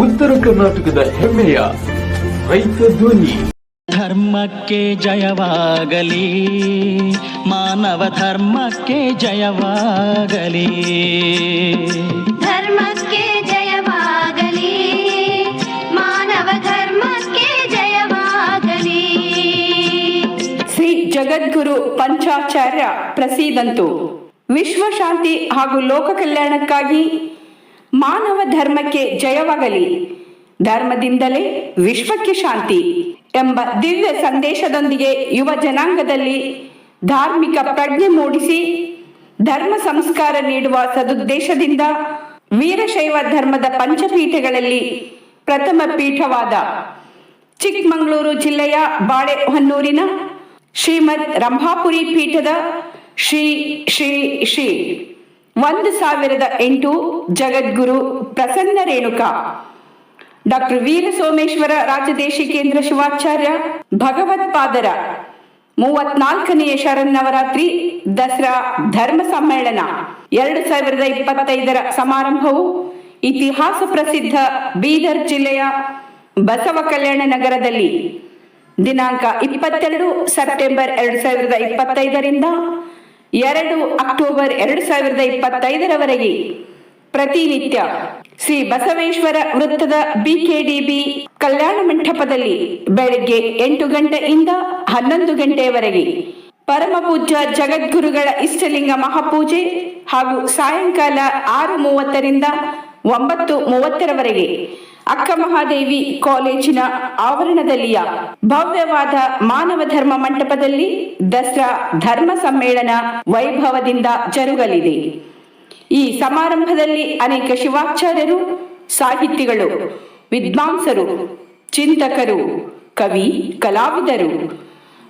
ಉತ್ತರ ಕರ್ನಾಟಕದ ಹೆಮ್ಮೆಯ ರೈತ ಧ್ವನಿ. ಧರ್ಮಕ್ಕೆ ಜಯವಾಗಲಿ ಮಾನವ ಧರ್ಮಕ್ಕೆ ಜಯವಾಗಲಿ. ಧರ್ಮಕ್ಕೆ ಜಯವಾಗಲಿ ಮಾನವ ಧರ್ಮಕ್ಕೆ ಜಯವಾಗಲಿ. ಶ್ರೀ ಜಗದ್ಗುರು ಪಂಚಾಚಾರ್ಯ ಪ್ರಸೀದಂತು. ವಿಶ್ವ ಶಾಂತಿ ಹಾಗೂ ಲೋಕ ಕಲ್ಯಾಣಕ್ಕಾಗಿ ಮಾನವ ಧರ್ಮಕ್ಕೆ ಜಯವಾಗಲಿ. ಧರ್ಮದಿಂದಲೇ ವಿಶ್ವಕ್ಕೆ ಶಾಂತಿ ಎಂಬ ದಿವ್ಯ ಸಂದೇಶದೊಂದಿಗೆ ಯುವ ಜನಾಂಗದಲ್ಲಿ ಧಾರ್ಮಿಕ ಪ್ರಜ್ಞೆ ಮೂಡಿಸಿ ಧರ್ಮ ಸಂಸ್ಕಾರ ನೀಡುವ ಸದುದ್ದೇಶದಿಂದ ವೀರಶೈವ ಧರ್ಮದ ಪಂಚಪೀಠಗಳಲ್ಲಿ ಪ್ರಥಮ ಪೀಠವಾದ ಚಿಕ್ಕಮಗಳೂರು ಜಿಲ್ಲೆಯ ಬಾಳೆಹೊನ್ನೂರಿನ ಶ್ರೀಮದ್ ರಂಭಾಪುರಿ ಪೀಠದ ಶ್ರೀ ಶ್ರೀ ಶ್ರೀ ಒಂದು ಸಾವಿರದ ಎಂಟು ಜಗದ್ಗುರು ಪ್ರಸನ್ನ ರೇಣುಕಾ. ಡಾಕ್ಟರ್ ವೀರ ಸೋಮೇಶ್ವರ ರಾಜದೇಶಿಕೇಂದ್ರ ಶಿವಾಚಾರ್ಯ ಭಗವತ್ಪಾದರ ಮೂವತ್ನಾಲ್ಕನೆಯ ಶರನ್ನವರಾತ್ರಿ ದಸರಾ ಧರ್ಮ ಸಮ್ಮೇಳನ. ಎರಡು ಸಾವಿರದ ಇಪ್ಪತ್ತೈದರ ಸಮಾರಂಭವು ಇತಿಹಾಸ ಪ್ರಸಿದ್ಧ ಬೀದರ್ ಜಿಲ್ಲೆಯ ಬಸವ ಕಲ್ಯಾಣ ನಗರದಲ್ಲಿ. ದಿನಾಂಕ ಇಪ್ಪತ್ತೆರಡು ಸೆಪ್ಟೆಂಬರ್ ಎರಡು ಸಾವಿರದ ಇಪ್ಪತ್ತೈದರಿಂದ ಎರಡು ಅಕ್ಟೋಬರ್ ಎರಡು ಸಾವಿರದ ಇಪ್ಪತ್ತೈದರವರೆಗೆ ಪ್ರತಿನಿತ್ಯ ಶ್ರೀ ಬಸವೇಶ್ವರ ವೃತ್ತದ ಬಿಕೆಡಿಬಿ ಕಲ್ಯಾಣ ಮಂಟಪದಲ್ಲಿ ಬೆಳಗ್ಗೆ ಎಂಟು ಗಂಟೆಯಿಂದ ಹನ್ನೊಂದು ಗಂಟೆಯವರೆಗೆ ಪರಮ ಪೂಜ್ಯ ಜಗದ್ಗುರುಗಳ ಇಷ್ಟಲಿಂಗ ಮಹಾಪೂಜೆ ಹಾಗೂ ಸಾಯಂಕಾಲ ಆರು ಮೂವತ್ತರಿಂದ ಒಂಬತ್ತು ಮೂವತ್ತರವರೆಗೆ ಅಕ್ಕ ಮಹಾದೇವಿ ಕಾಲೇಜಿನ ಆವರಣದಲ್ಲಿಯ ಭವ್ಯವಾದ ಮಾನವ ಧರ್ಮ ಮಂಟಪದಲ್ಲಿ ದಸರಾ ಧರ್ಮ ಸಮ್ಮೇಳನ ವೈಭವದಿಂದ ಜರುಗಲಿದೆ. ಈ ಸಮಾರಂಭದಲ್ಲಿ ಅನೇಕ ಶಿವಾಚಾರ್ಯರು, ಸಾಹಿತಿಗಳು, ವಿದ್ವಾಂಸರು, ಚಿಂತಕರು, ಕವಿ, ಕಲಾವಿದರು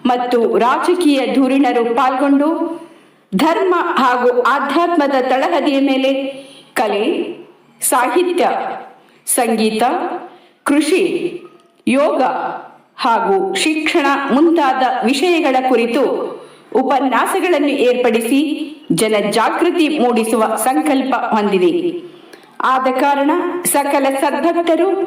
ಮತ್ತು ರಾಜಕೀಯ ಧುರೀಣರು ಪಾಲ್ಗೊಂಡು ಧರ್ಮ ಹಾಗೂ ಆಧ್ಯಾತ್ಮದ ತಳಹದಿಯ ಮೇಲೆ ಕಲೆ, ಸಾಹಿತ್ಯ ಸಂಗೀತ, ಕೃಷಿ, ಯೋಗ ಹಾಗೂ ಶಿಕ್ಷಣ ಮುಂತಾದ ವಿಷಯಗಳ ಕುರಿತು ಉಪನ್ಯಾಸಗಳನ್ನು ಏರ್ಪಡಿಸಿ ಜನಜಾಗೃತಿ ಮೂಡಿಸುವ ಸಂಕಲ್ಪ ಹೊಂದಿದೆ. ಆದ ಕಾರಣ ಸಕಲ ಸದ್ಭಕ್ತರು